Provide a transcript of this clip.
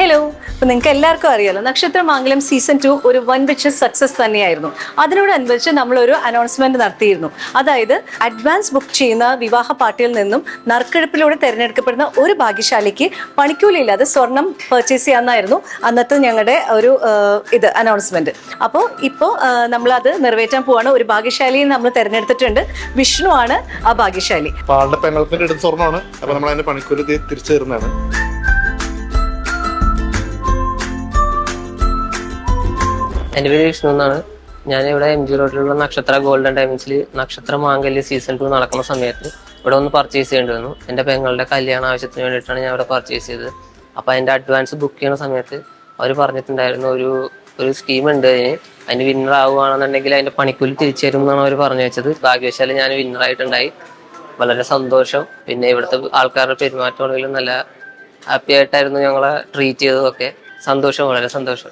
Hello അപ്പോൾ നിങ്ങൾക്ക് എല്ലാവർക്കും അറിയാലോ നക്ഷത്രമംഗലം സീസൺ ടു ഒരു വൻപിച്ച സക്സസ് തന്നെയായിരുന്നു. അതിനോടനുബന്ധിച്ച് നമ്മളൊരു അനൗൺസ്മെന്റ് നടത്തിയിരുന്നു. അതായത് അഡ്വാൻസ് ബുക്ക് ചെയ്യുന്ന വിവാഹ പാർട്ടിയിൽ നിന്നും നറുക്കെടുപ്പിലൂടെ തിരഞ്ഞെടുക്കപ്പെടുന്ന ഒരു ഭാഗ്യശാലിക്ക് പണിക്കൂലിയില്ലാതെ സ്വർണം പർച്ചേസ് ചെയ്യാമെന്നായിരുന്നു അന്നത്തെ ഞങ്ങളുടെ ഒരു ഇത് അനൗൺസ്മെന്റ് അപ്പോൾ ഇപ്പോൾ നമ്മളത് നിറവേറ്റാൻ പോവാണ്. ഒരു ഭാഗ്യശാലിയെ നമ്മൾ തിരഞ്ഞെടുത്തിട്ടുണ്ട്. വിഷ്ണു ആണ് ആ ഭാഗ്യശാലി. അപ്പൊ സ്വർണമാണ് അപ്പൊ നമ്മൾ അതിന്റെ പണിക്കൂലി തിരിച്ചു തരുന്നതാണ്. എന്റെ പേര് വിഷ്ണു എന്നാണ്. ഞാൻ ഇവിടെ എം ജി റോഡിലുള്ള നക്ഷത്ര ഗോൾഡൻ ഡയമണ്ട്സിൽ നക്ഷത്ര മാംഗല്യ സീസൺ ടു നടക്കുന്ന സമയത്ത് ഇവിടെ ഒന്ന് പർച്ചേസ് ചെയ്യേണ്ടി വന്നു. എന്റെ പെങ്ങളുടെ കല്യാണ ആവശ്യത്തിന് വേണ്ടിയിട്ടാണ് ഞാൻ ഇവിടെ പർച്ചേസ് ചെയ്തത്. അപ്പോൾ അതിന്റെ അഡ്വാൻസ് ബുക്ക് ചെയ്യുന്ന സമയത്ത് അവർ പറഞ്ഞിട്ടുണ്ടായിരുന്നു ഒരു ഒരു സ്കീം ഉണ്ട് അതിന്. അതിന് വിന്നർ ആവുകയാണെന്നുണ്ടെങ്കിൽ അതിന്റെ പണിക്കൂലി തിരിച്ചു തരും എന്നാണ് അവർ പറഞ്ഞു വെച്ചത്. ഭാഗ്യവശാലും ഞാൻ വിന്നർ ആയിട്ടുണ്ടായി. വളരെ സന്തോഷം. പിന്നെ ഇവിടുത്തെ ആൾക്കാരുടെ പെരുമാറ്റമാണെങ്കിലും നല്ല ഹാപ്പി ആയിട്ടായിരുന്നു ഞങ്ങളെ ട്രീറ്റ് ചെയ്തതൊക്കെ. സന്തോഷം വളരെ സന്തോഷം.